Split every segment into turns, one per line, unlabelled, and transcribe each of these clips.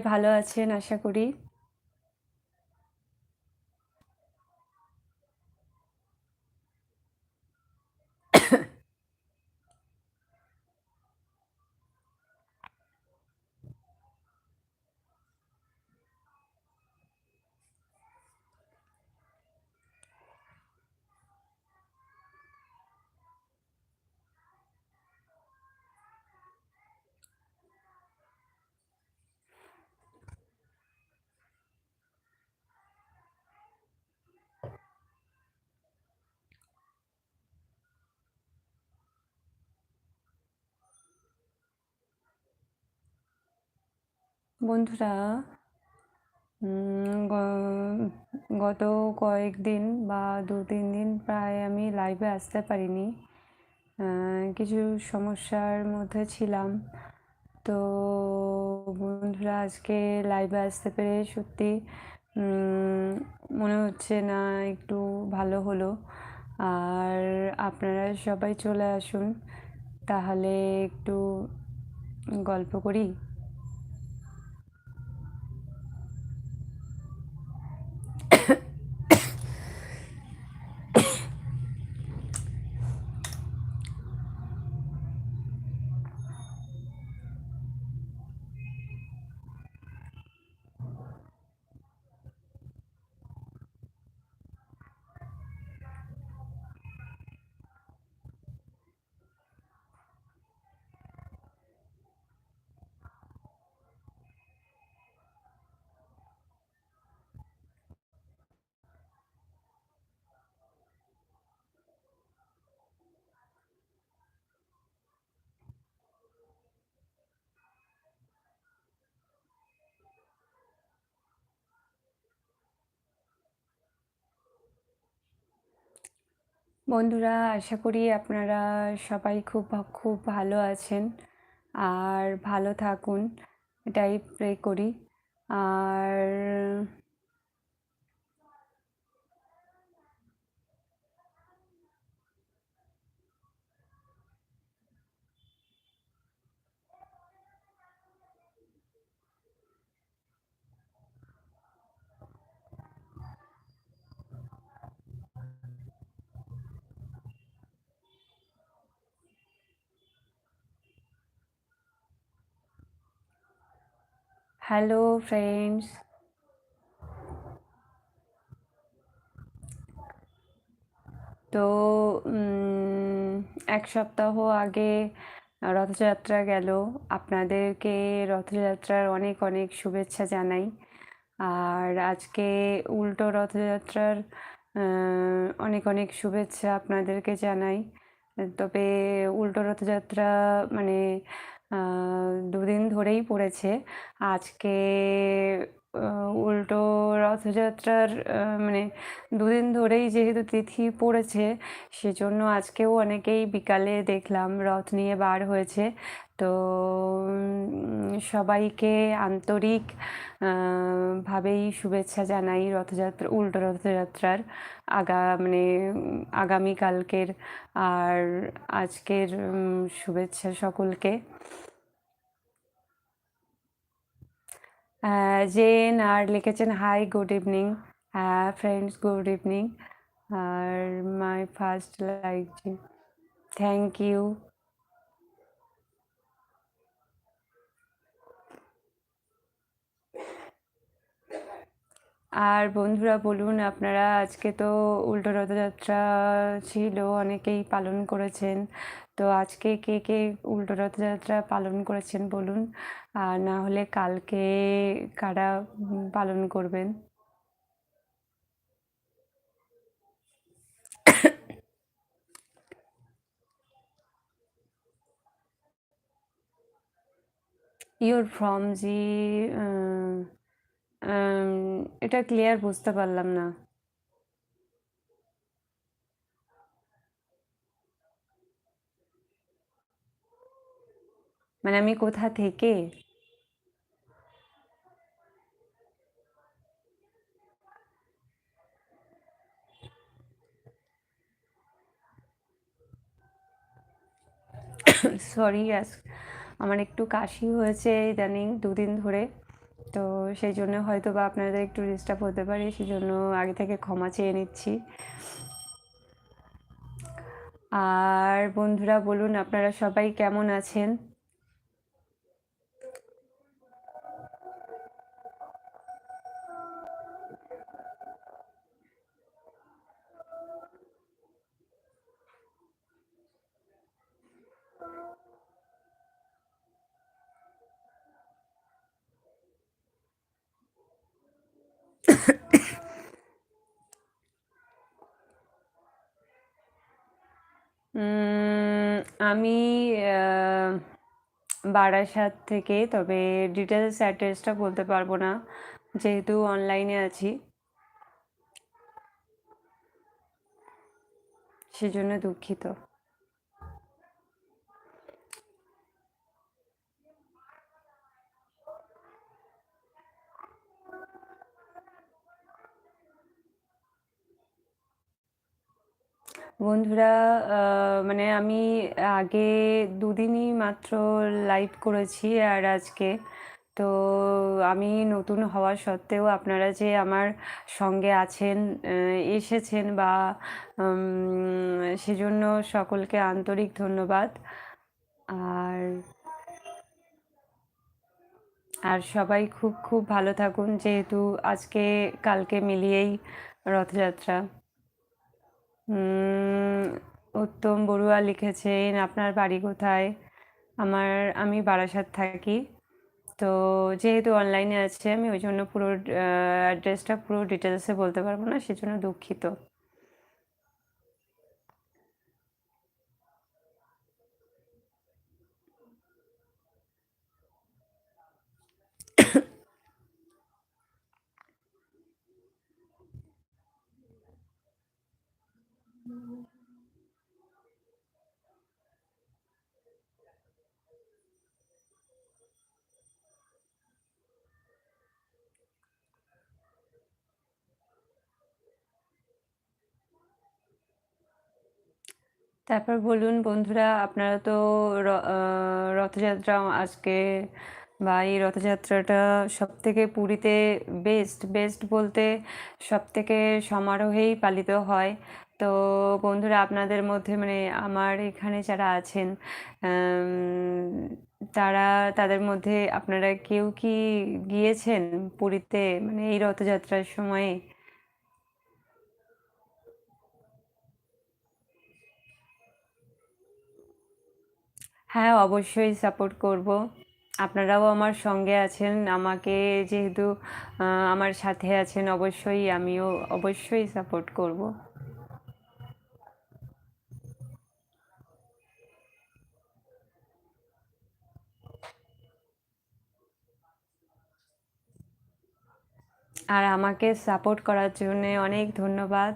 ভালো আছেন আশা করি। বন্ধুরা গত কয়েকদিন বা দু তিন দিন প্রায় আমি লাইভে আসতে পারিনি। কিছু সমস্যার মধ্যে ছিলাম। তো বন্ধুরা, আজকে লাইভে আসতে পেরে সত্যি মনে হচ্ছে না একটু ভালো হলো। আর আপনারা সবাই চলে আসুন, তাহলে একটু গল্প করি। বন্ধুরা, আশা করি আপনারা সবাই খুব খুব ভালো আছেন। আর ভালো থাকুন, এটাই প্রে করি। আর হ্যালো ফ্রেন্ডস তো এক সপ্তাহ আগে রথযাত্রা গেল। আপনাদেরকে রথযাত্রার অনেক অনেক শুভেচ্ছা জানাই। আর আজকে উল্টো রথযাত্রার অনেক অনেক শুভেচ্ছা আপনাদেরকে জানাই। তবে উল্টো রথযাত্রা মানে দুদিন ধরেই পড়েছে। আজকে উল্টো রথযাত্রার মানে দুদিন ধরেই যেহেতু তিথি পড়েছে, সেজন্য আজকেও অনেকেই বিকালে দেখলাম রথ নিয়ে বার হয়েছে। তো সবাইকে আন্তরিক ভাবেই শুভেচ্ছা জানাই রথযাত্রা, উল্টো রথযাত্রার আগা মানে আগামীকালকের, আর আজকের শুভেচ্ছা সকলকে। জেন আর লিখেছেন hi good evening friends good evening R my first like thank you আর বন্ধুরা, বলুন, আপনারা আজকে তো উল্টো রথযাত্রা ছিল, অনেকেই পালন করেছেন। তো আজকে কে কে উল্টো রথযাত্রা পালন করেছেন বলুন? আর না হলে কালকে কারা পালন করবেন? ইউর ফ্রম জি এটা ক্লিয়ার বুঝতে পারলাম না। মানে আমি কোথা থেকে? সরি আমার একটু কাশি হয়েছে ইদানিং দুদিন ধরে। তো সেই জন্য হয়তো বা আপনাদের একটু ডিস্টার্ব হতে পারে সেই জন্য আগে থেকে ক্ষমা চেয়ে নিচ্ছি। আর বন্ধুরা, বলুন, আপনারা সবাই কেমন আছেন? আমি বারাসাত থেকে তবে ডিটেলস অ্যাড্রেসটা বলতে পারব না যেহেতু অনলাইনে আছি। সেজন্য দুঃখিত। বন্ধুরা মানে আমি আগে দুদিনই মাত্র লাইভ করেছি আর আজকে। তো আমি নতুন হওয়া সত্ত্বেও আপনারা যে আমার সঙ্গে আছেন এসেছেন বা সেজন্য সকলকে আন্তরিক ধন্যবাদ। আর আর সবাই খুব খুব ভালো থাকুন, যেহেতু আজকে কালকে মিলিয়েই রথযাত্রা। উত্তম বড়ুয়া লিখেছেন, আপনার বাড়ি কোথায়? আমার, আমি বারাসাত থাকি। তো যেহেতু অনলাইনে আছে, আমি ওই জন্য পুরো অ্যাড্রেসটা পুরো ডিটেলসে বলতে পারব না, সেজন্য দুঃখিত। তারপর বলুন বন্ধুরা, আপনারা তো রথযাত্রা আজকে বা এই রথযাত্রাটা সব থেকে পুরীতে বেস্ট বেস্ট বলতে সব থেকে সমারোহেই পালিত হয়। তো বন্ধুরা, আপনাদের মধ্যে মানে আমার এখানে যারা আছেন তারা, তাদের মধ্যে আপনারা কেউ কি গিয়েছেন পুরীতে মানে এই রথযাত্রার সময়ে? হ্যাঁ অবশ্যই সাপোর্ট করব। আপনারাও আমার সঙ্গে আছেন, আমাকে যেহেতু আমার সাথে আছেন, অবশ্যই আমিও অবশ্যই সাপোর্ট করব। আর আমাকে সাপোর্ট করার জন্য অনেক ধন্যবাদ।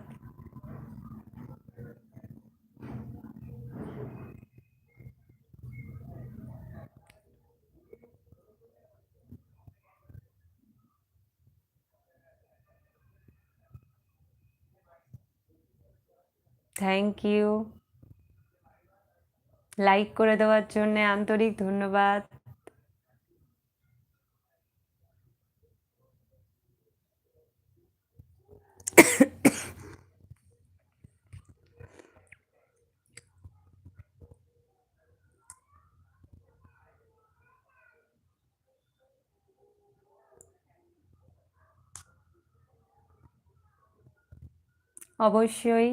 থ্যাংক ইউ লাইক করে দেওয়ার জন্য আন্তরিক ধন্যবাদ। অবশ্যই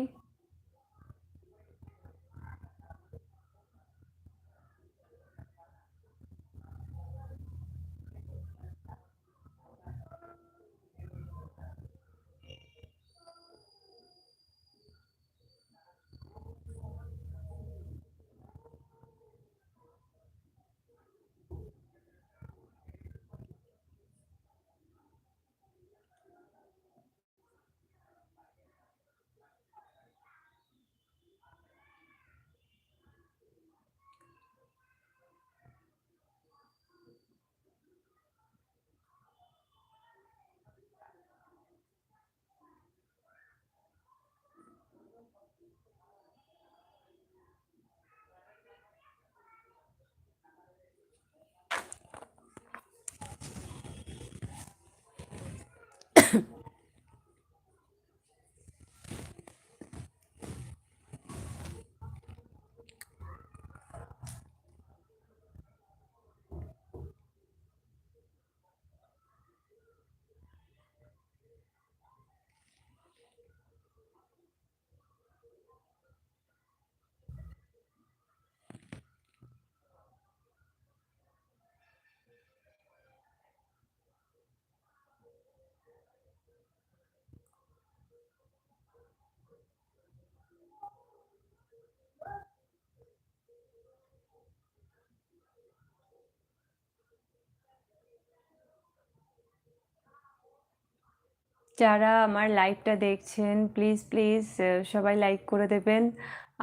যারা আমার লাইভটা দেখছেন প্লিজ প্লিজ সবাই লাইক করে দেবেন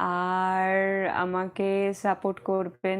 আর আমাকে সাপোর্ট করবেন।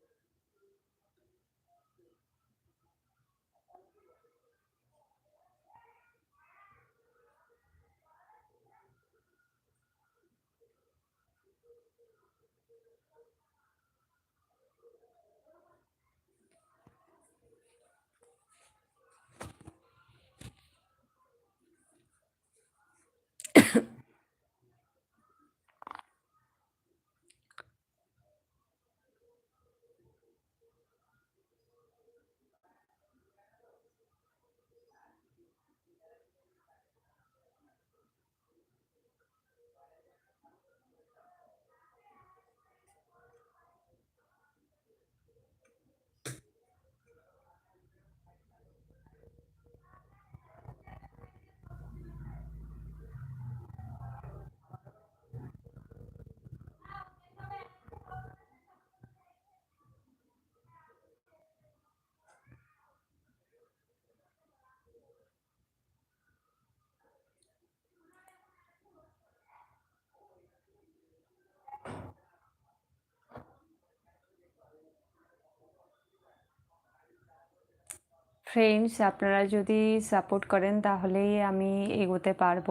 ফ্রেন্ডস আপনারা যদি সাপোর্ট করেন, তাহলেই আমি এগোতে পারব।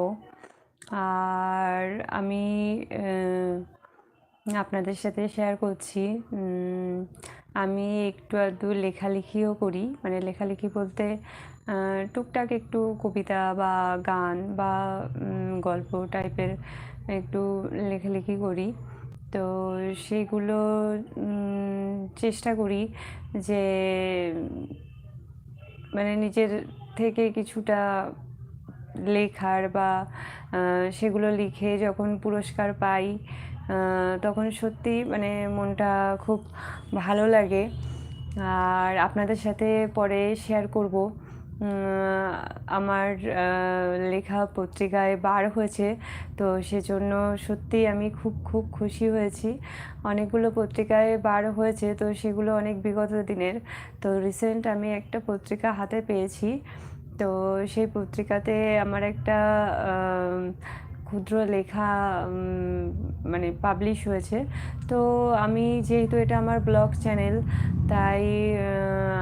আর আমি আপনাদের সাথে শেয়ার করছি আমি একটু আধটু লেখালেখিও করি। মানে লেখালেখি বলতে টুকটাক একটু কবিতা বা গান বা গল্প টাইপের একটু লেখালেখি করি। তো সেগুলো চেষ্টা করি যে মানে নিজের থেকে কিছুটা লেখার বা সেগুলো লিখে যখন পুরস্কার পাই তখন সত্যি মানে মনটা খুব ভালো লাগে। আর আপনাদের সাথে পরে শেয়ার করব। আমার লেখা পত্রিকায় বার হয়েছে। তো সেজন্য সত্যি আমি খুব খুব খুশি হয়েছি। অনেকগুলো পত্রিকায় বার হয়েছে, তো সেগুলো অনেক বিগত দিনের। তো রিসেন্ট আমি একটা পত্রিকা হাতে পেয়েছি। তো সেই পত্রিকাতে আমার একটা ক্ষুদ্র লেখা মানে পাবলিশ হয়েছে। তো আমি যেহেতু এটা আমার ব্লগ চ্যানেল তাই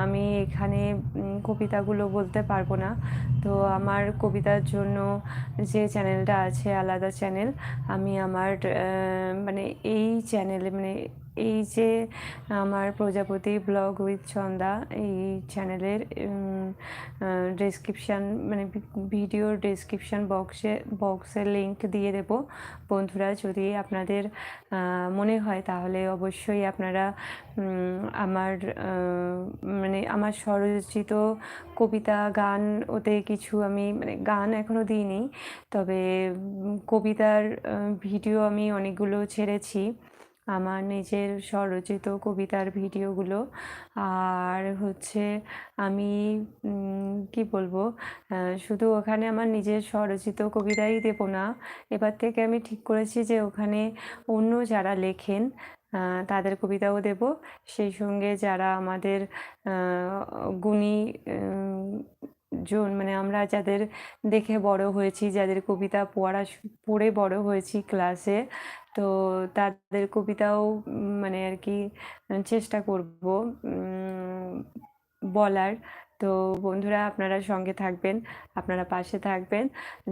আমি এখানে কবিতাগুলো বলতে পারব না। তো আমার কবিতার জন্য যে চ্যানেলটা আছে, আলাদা চ্যানেল আমি আমার মানে এই চ্যানেলে মানে এই যে আমার প্রজাপতি ব্লগ উইথ ছন্দা এই চ্যানেলের ডেসক্রিপশান মানে ভিডিওর ডেসক্রিপশান বক্সে বক্সের লিঙ্ক দিয়ে দেব। বন্ধুরা, যদি আপনাদের মনে হয় তাহলে অবশ্যই আপনারা আমার মানে আমার স্বরচিত কবিতা, গান, ওতে কিছু আমি মানে গান এখনও দিইনি, তবে কবিতার ভিডিও আমি অনেকগুলো ছেড়েছি। আমার নিজের স্বরচিত কবিতার ভিডিওগুলো। আর হচ্ছে আমি কি বলব শুধু ওখানে আমার নিজের স্বরচিত কবিতাই দেবো না। এবার থেকে আমি ঠিক করেছি যে ওখানে অন্য যারা লেখেন তাদের কবিতাও দেব। সেই সঙ্গে যারা আমাদের গুণী জন মানে আমরা যাদের দেখে বড় হয়েছি, যাদের কবিতা পড়া পড়ে বড় হয়েছি ক্লাসে তো তাদের কবিতাও মানে আর কি চেষ্টা করব বলার। তো বন্ধুরা, আপনারা সঙ্গে থাকবেন, আপনারা পাশে থাকবেন।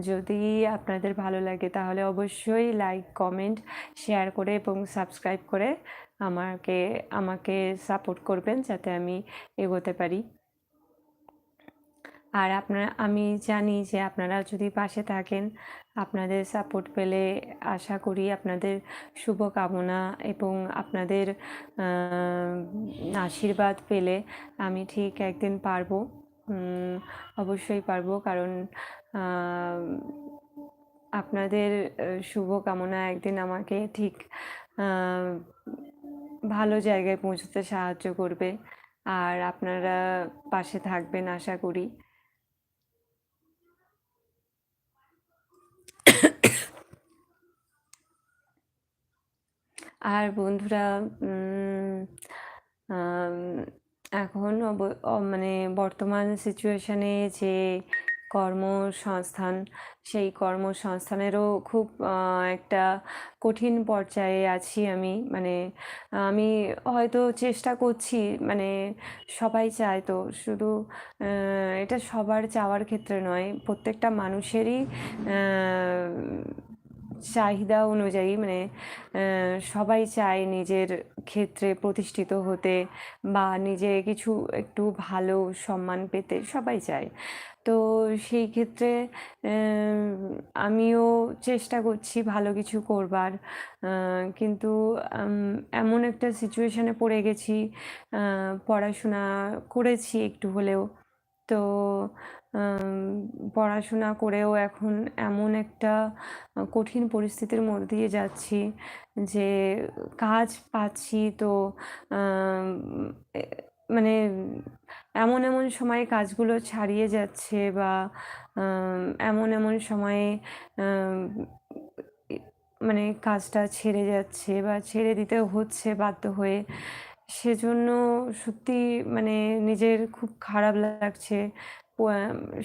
যদি আপনাদের ভালো লাগে, তাহলে অবশ্যই লাইক কমেন্ট শেয়ার করে এবং সাবস্ক্রাইব করে আমাকে আমাকে সাপোর্ট করবেন, যাতে আমি এগোতে পারি। আর আপনারা, আমি জানি যে আপনারা যদি পাশে থাকেন, আপনাদের সাপোর্ট পেলে আশা করি আপনাদের শুভকামনা এবং আপনাদের আশীর্বাদ পেলে আমি ঠিক একদিন পারব। অবশ্যই পারব কারণ আপনাদের শুভকামনা একদিন আমাকে ঠিক ভালো জায়গায় পৌঁছতে সাহায্য করবে। আর আপনারা পাশে থাকবেন আশা করি। আর বন্ধুরা এখন মানে বর্তমান সিচুয়েশানে যে কর্মসংস্থান, সেই কর্মসংস্থানেরও খুব একটা কঠিন পর্যায়ে আছি আমি। মানে আমি হয়তো চেষ্টা করছি মানে সবাই চায় তো। শুধু এটা সবার চাওয়ার ক্ষেত্রে নয়, প্রত্যেকটা মানুষেরই চাহিদা অনুযায়ী মানে সবাই চায় নিজের ক্ষেত্রে প্রতিষ্ঠিত হতে বা নিজে কিছু একটু ভালো সম্মান পেতে, সবাই চায়। তো সেই ক্ষেত্রে আমিও চেষ্টা করছি ভালো কিছু করবার কিন্তু এমন একটা সিচুয়েশানে পড়ে গেছি পড়াশোনা করেছি একটু হলেও। তো পড়াশোনা করেও এখন এমন একটা কঠিন পরিস্থিতির মধ্যে দিয়ে যাচ্ছি যে কাজ পাচ্ছি তো মানে এমন এমন সময়ে কাজগুলো ছাড়িয়ে যাচ্ছে বা এমন এমন সময়ে মানে কাজটা ছেড়ে যাচ্ছে বা ছেড়ে দিতে হচ্ছে বাধ্য হয়ে, সেজন্য সত্যি মানে নিজের খুব খারাপ লাগছে।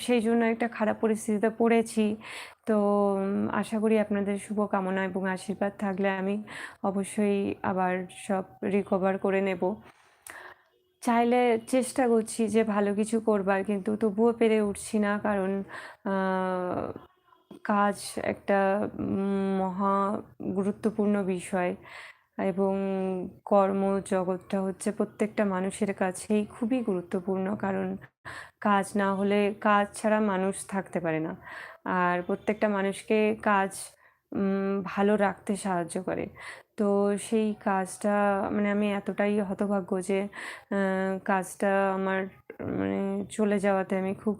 সেই জন্য একটা খারাপ পরিস্থিতিতে পড়েছি। তো আশা করি আপনাদের শুভকামনা এবং আশীর্বাদ থাকলে আমি অবশ্যই আবার সব রিকভার করে নেব। চাইলে চেষ্টা করছি যে ভালো কিছু করবার, কিন্তু তবুও পেরে উঠছি না কারণ কাজ একটা মহা গুরুত্বপূর্ণ বিষয়। এবং কর্মজগৎটা হচ্ছে প্রত্যেকটা মানুষের কাছেই খুবই গুরুত্বপূর্ণ। কারণ কাজ না হলে কাজ ছাড়া মানুষ থাকতে পারে না। আর প্রত্যেকটা মানুষকে কাজ ভালো রাখতে সাহায্য করে। তো সেই কাজটা মানে আমি এতটাই হতভাগ্য যে কাজটা আমার মানে চলে যাওয়াতে আমি খুব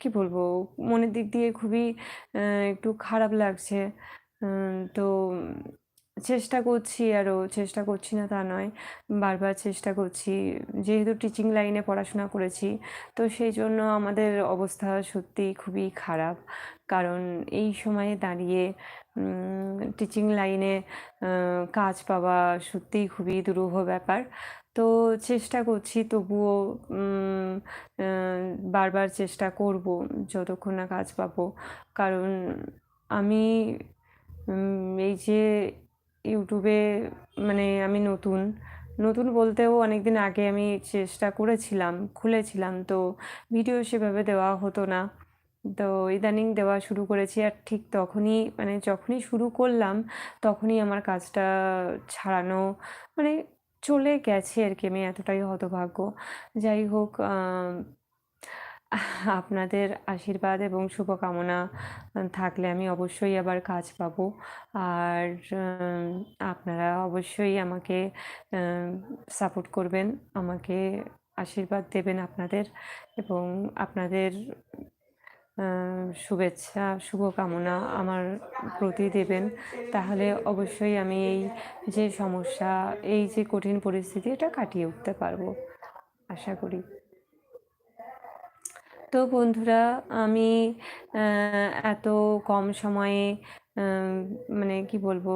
কি বলব, মনের দিক দিয়ে খুবই একটু খারাপ লাগছে। তো চেষ্টা করছি আরও চেষ্টা করছি না তা নয়। বারবার চেষ্টা করছি। যেহেতু টিচিং লাইনে পড়াশোনা করেছি, তো সেই জন্য আমাদের অবস্থা সত্যিই খুবই খারাপ। কারণ এই সময়ে দাঁড়িয়ে টিচিং লাইনে কাজ পাওয়া সত্যিই খুবই দুরূহ ব্যাপার। তো চেষ্টা করছি, তবুও বারবার চেষ্টা করব যতক্ষণ না কাজ পাবো। কারণ আমি এই যে ইউটিউবে মানে আমি নতুন। নতুন বলতেও অনেক দিন আগে আমি চেষ্টা করেছিলাম, খুলেছিলাম। তো ভিডিও সেভাবে দেওয়া হতো না। তো ইদানিং দেওয়া শুরু করেছি আর ঠিক তখনই মানে যখনই শুরু করলাম, তখনই আমার কাজটা ছাড়ানো মানে চলে গেছে আর কি। আমি এতটাই হতভাগ্য। যাই হোক আপনাদের আশীর্বাদ এবং শুভকামনা থাকলে আমি অবশ্যই আবার কাজ পাবো। আর আপনারা অবশ্যই আমাকে সাপোর্ট করবেন, আমাকে আশীর্বাদ দেবেন আপনাদের এবং আপনাদের শুভেচ্ছা, শুভকামনা আমার প্রতি দেবেন। তাহলে অবশ্যই আমি এই যে সমস্যা, এই যে কঠিন পরিস্থিতি, এটা কাটিয়ে উঠতে পারব। আশা করি। তো বন্ধুরা, আমি এত কম সময়ে মানে কি বলব,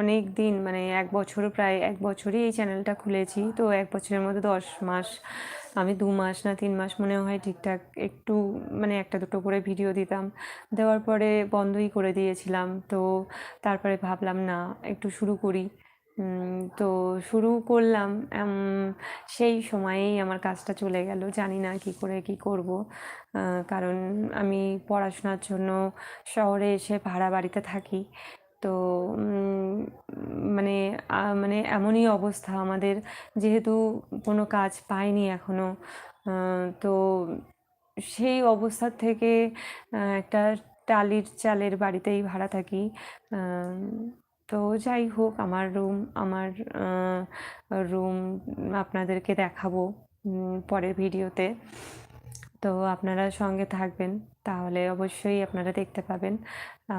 অনেক দিন মানে এক বছর প্রায়, এক বছরই এই চ্যানেলটা খুলেছি। তো এক বছরের মধ্যে দশ মাস, আমি দু মাস না তিন মাস মনে হয় ঠিকঠাক একটু মানে একটা দুটো করে ভিডিও দিতাম। দেওয়ার পরে বন্ধই করে দিয়েছিলাম। তো তারপরে ভাবলাম, না, একটু শুরু করি। তো শুরু করলাম। সেই সময়েই আমার কাজটা চলে গেল। জানি না কি করে কি করব। কারণ আমি পড়াশোনার জন্য শহরে এসে ভাড়া বাড়িতে থাকি। তো মানে মানে এমনই অবস্থা আমাদের। যেহেতু কোনো কাজ পাইনি এখনও। তো সেই অবস্থা থেকে একটা টালির চালের বাড়িতেই ভাড়া থাকি। তো যাই হোক, আমার রুম আমার রুম আপনাদেরকে দেখাবো পরের ভিডিওতে তো। আপনারা সঙ্গে থাকবেন, তাহলে অবশ্যই আপনারা দেখতে পাবেন।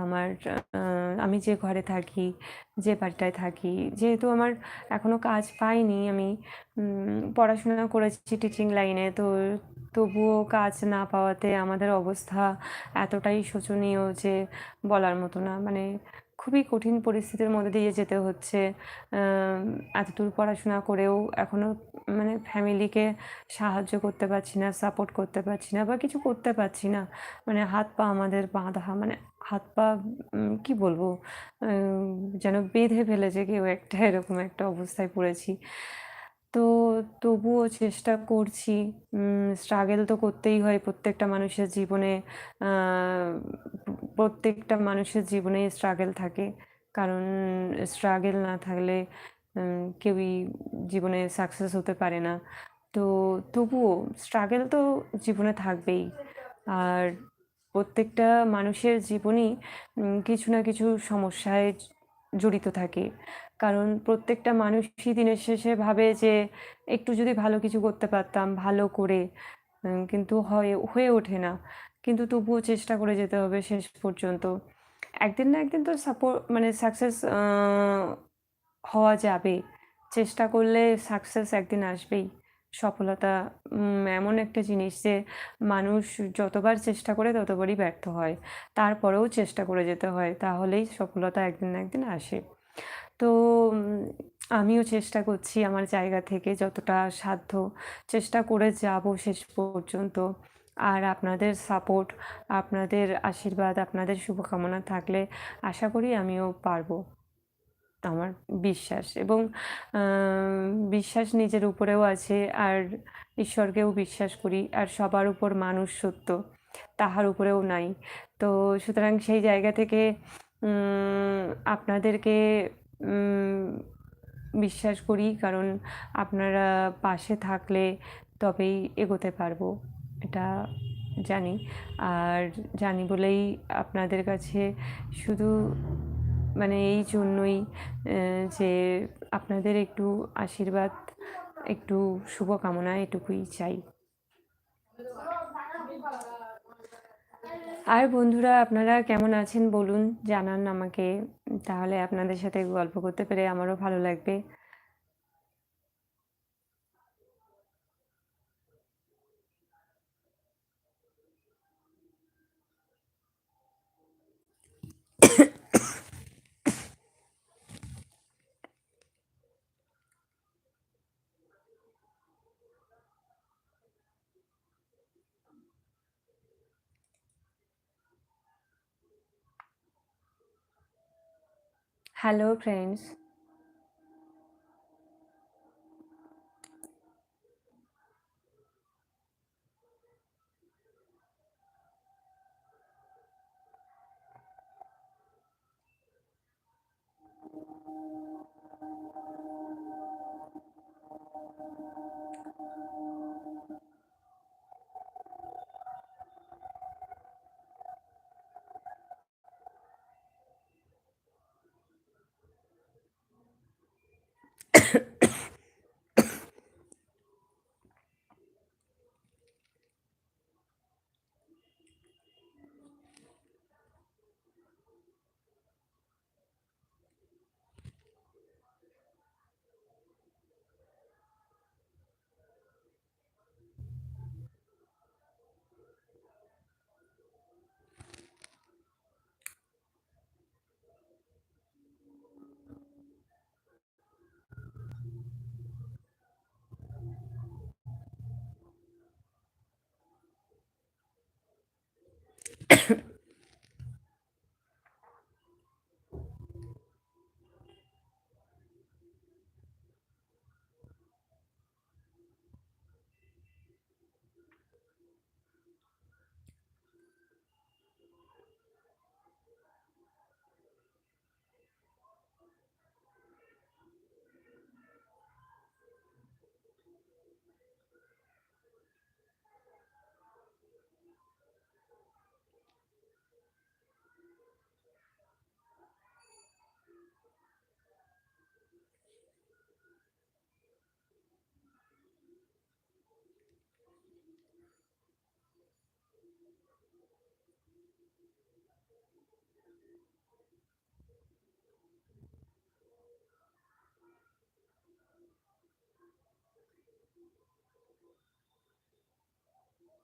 আমার আমি যে ঘরে থাকি, যে বাড়িটায় থাকি, যেহেতু আমার এখনও কাজ পাইনি আমি পড়াশোনা করেছি টিচিং লাইনে তো তবুও কাজ না পাওয়াতে আমাদের অবস্থা এতটাই শোচনীয় যে বলার মতো না। মানে খুবই কঠিন পরিস্থিতির মধ্যে দিয়ে যেতে হচ্ছে। এতদূর পড়াশোনা করেও এখনও মানে ফ্যামিলিকে সাহায্য করতে পারছি না, সাপোর্ট করতে পারছি না বা কিছু করতে পারছি না। মানে হাত পা আমাদের বাঁধা মানে হাত পা কি বলব? যেন বেঁধে ফেলেছে কেউ একটা, এরকম একটা অবস্থায় পড়েছি। তো তবুও চেষ্টা করছি। স্ট্রাগেল তো করতেই হয় প্রত্যেকটা মানুষের জীবনে। প্রত্যেকটা মানুষের জীবনে স্ট্রাগল থাকে। কারণ স্ট্রাগেল না থাকলে কেউই জীবনে সাকসেস হতে পারে না। তো তবুও স্ট্রাগেল তো জীবনে থাকবেই। আর প্রত্যেকটা মানুষের জীবনই কিছু না কিছু সমস্যায় জড়িত থাকে। কারণ প্রত্যেকটা মানুষই দিনের শেষে ভাবে যে একটু যদি ভালো কিছু করতে পারতাম, ভালো করে কিন্তু হয়ে হয়ে ওঠে না। কিন্তু তবুও চেষ্টা করে যেতে হবে শেষ পর্যন্ত। একদিন না একদিন তো সাপোর্ট মানে সাকসেস হওয়া যাবে। চেষ্টা করলে সাকসেস একদিন আসবেই। সফলতা এমন একটা জিনিস যে মানুষ যতবার চেষ্টা করে ততবারই ব্যর্থ হয়। তারপরেও চেষ্টা করে যেতে হয়। তাহলেই সফলতা একদিন না একদিন আসে। তো আমিও চেষ্টা করছি আমার জায়গা থেকে যতটা সাধ্য চেষ্টা করে যাব শেষ পর্যন্ত। আর আপনাদের সাপোর্ট আপনাদের আশীর্বাদ, আপনাদের শুভকামনা থাকলে আশা করি আমিও পারব। আমার বিশ্বাস এবং বিশ্বাস নিজের উপরেও আছে আর ঈশ্বরকেও বিশ্বাস করি আর সবার উপর মানুষ সত্য, তাহার উপরেও নাই। তো সুতরাং সেই জায়গা থেকে আপনাদেরকে বিশ্বাস করি, কারণ আপনারা পাশে থাকলে তবেই এগোতে পারব, এটা জানি। আর জানি বলেই আপনাদের কাছে শুধু মানে এই জন্যই যে আপনাদের একটু আশীর্বাদ, একটু শুভকামনা এটুকুই চাই। আর বন্ধুরা, আপনারা কেমন আছেন বলুন, জানান আমাকে। তাহলে আপনাদের সাথে গল্প করতে পেরে আমারও ভালো লাগবে। Hello friends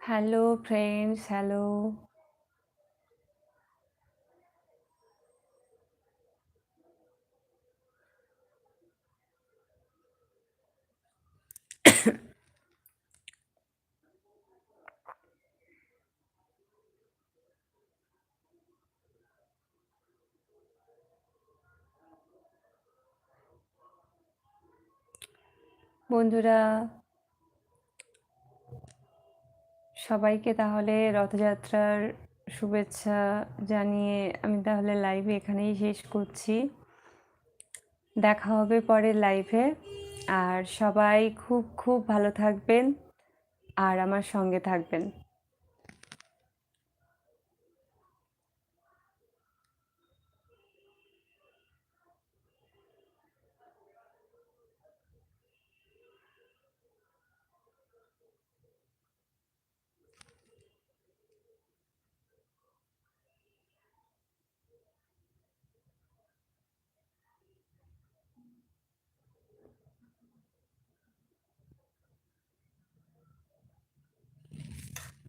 hello friends hello বন্ধুরা সবাইকে তাহলে রথযাত্রার শুভেচ্ছা জানিয়ে আমি তাহলে লাইভে এখানেই শেষ করছি। দেখা হবে পরের লাইভে আর সবাই খুব খুব ভালো থাকবেন। আর আমার সঙ্গে থাকবেন।